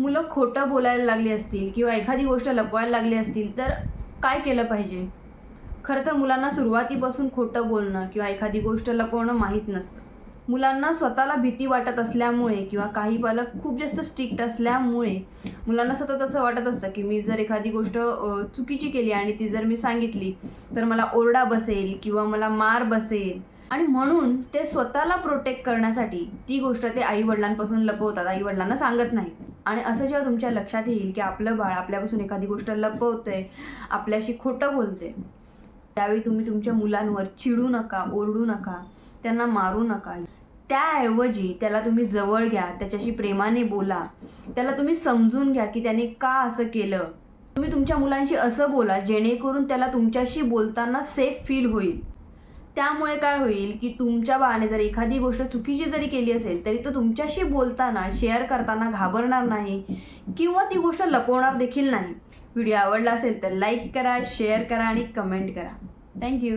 मुलं खोटं बोलायला लागली असतील किंवा एखादी गोष्ट लपवायला लागली असतील तर काय केलं पाहिजे? खरं तर मुलांना सुरुवातीपासून खोटं बोलणं किंवा एखादी गोष्ट लपवणं माहीत नसतं. मुलांना स्वतःला भीती वाटत असल्यामुळे किंवा काही पालक खूप जास्त स्ट्रिक्ट असल्यामुळे मुलांना सतत असं वाटत असतं की मी जर एखादी गोष्ट चुकीची केली आणि ती जर मी सांगितली तर मला ओरडा बसेल किंवा मला मार बसेल. आणि म्हणून ते स्वतःला प्रोटेक्ट करण्यासाठी ती गोष्ट ते आई वडिलांपासून लपवतात आई वडिलांना सांगत नाही आणि असं जेव्हा तुमच्या लक्षात येईल की आपलं बाळ आपल्यापासून एखादी गोष्ट लपवतंय आपल्याशी खोटं बोलते त्यावेळी तुम्ही तुमच्या मुलांवर चिडू नका ओरडू नका त्यांना मारू नका. त्याऐवजी त्याला तुम्ही जवळ घ्या त्याच्याशी प्रेमाने बोला. त्याला तुम्ही समजून घ्या की त्याने का असं केलं. तुम्ही तुमच्या मुलांशी असं बोला जेणेकरून त्याला तुमच्याशी बोलताना सेफ फील होईल. त्यामुळे काय होईल की तुमच्या बाळाने जर एखादी गोष्ट चुकीची जरी केली असेल तरी तो तुमच्याशी बोलताना शेअर करताना घाबरणार नाही किंवा ती गोष्ट लपवणार देखील नाही. व्हिडिओ आवडला असेल तर लाईक करा शेअर करा आणि कमेंट करा. थँक्यू